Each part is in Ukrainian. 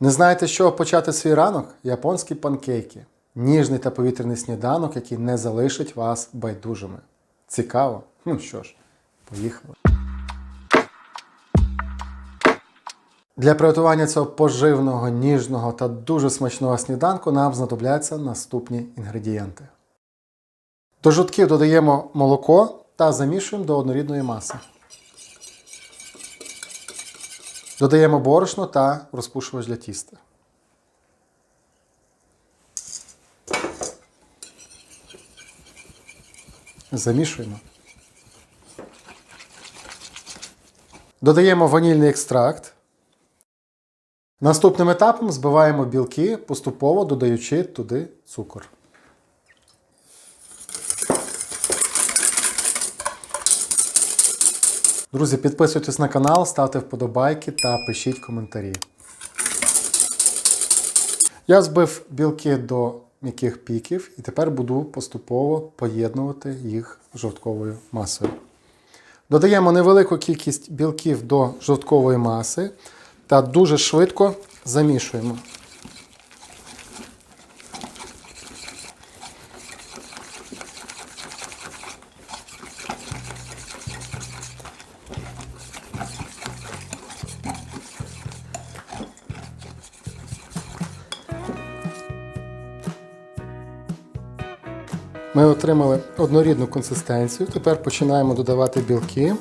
Не знаєте, з чого почати свій ранок? Японські панкейки. Ніжний та повітряний сніданок, який не залишить вас байдужими. Цікаво? Ну що ж, поїхали. Для приготування цього поживного, ніжного та дуже смачного сніданку нам знадобляться наступні інгредієнти. До жовтків додаємо молоко та замішуємо до однорідної маси. Додаємо борошно та розпушувач для тіста. Замішуємо. Додаємо ванільний екстракт. Наступним етапом збиваємо білки, поступово додаючи туди цукор. Друзі, підписуйтесь на канал, ставте вподобайки та пишіть коментарі. Я збив білки до м'яких піків і тепер буду поступово поєднувати їх з жовтковою масою. Додаємо невелику кількість білків до жовткової маси та дуже швидко замішуємо. Ми отримали однорідну консистенцію. Тепер починаємо додавати білки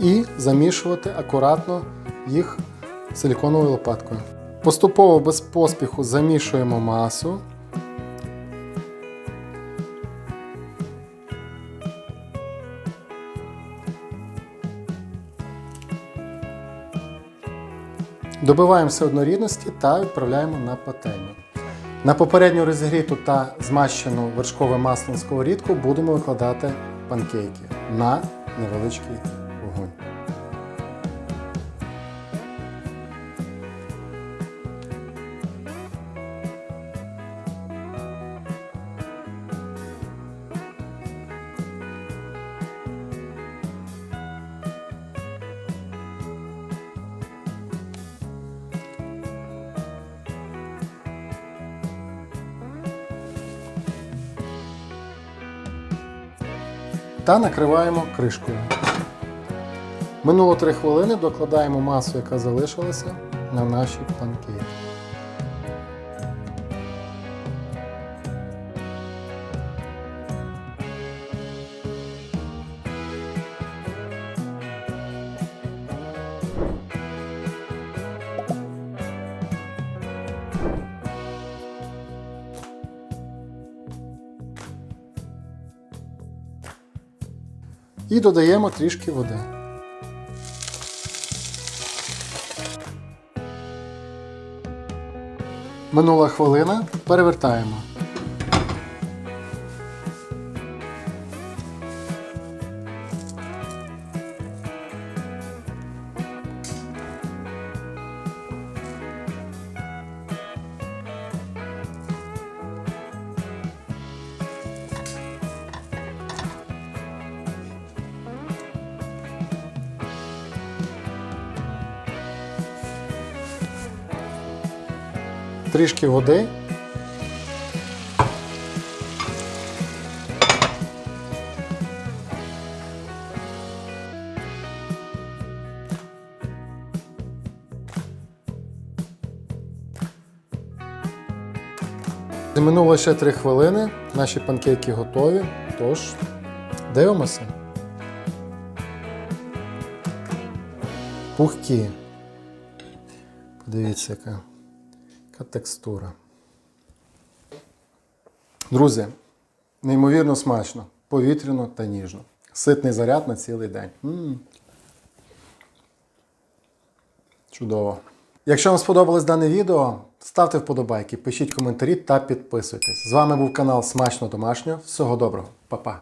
і замішувати акуратно їх силіконовою лопаткою. Поступово без поспіху замішуємо масу. Добиваємося однорідності та відправляємо на пательню. На попередню розігріту та змащену вершковим маслом сковорідку будемо викладати панкейки на невеличкий та накриваємо кришкою. Минуло 3 хвилини, докладаємо масу, яка залишилася на наші панкейки. І додаємо трішки води. Минула хвилина, перевертаємо. Трішки води. Минуло ще 3 хвилини. Наші панкейки готові. Тож, дивимося. Пухкі. Подивіться, яка. Яка текстура. Друзі, неймовірно смачно, повітряно та ніжно. Ситний заряд на цілий день. м Чудово. Якщо вам сподобалось дане відео, ставте вподобайки, пишіть коментарі та підписуйтесь. З вами був канал Смачно Домашньо. Всього доброго, Па-па!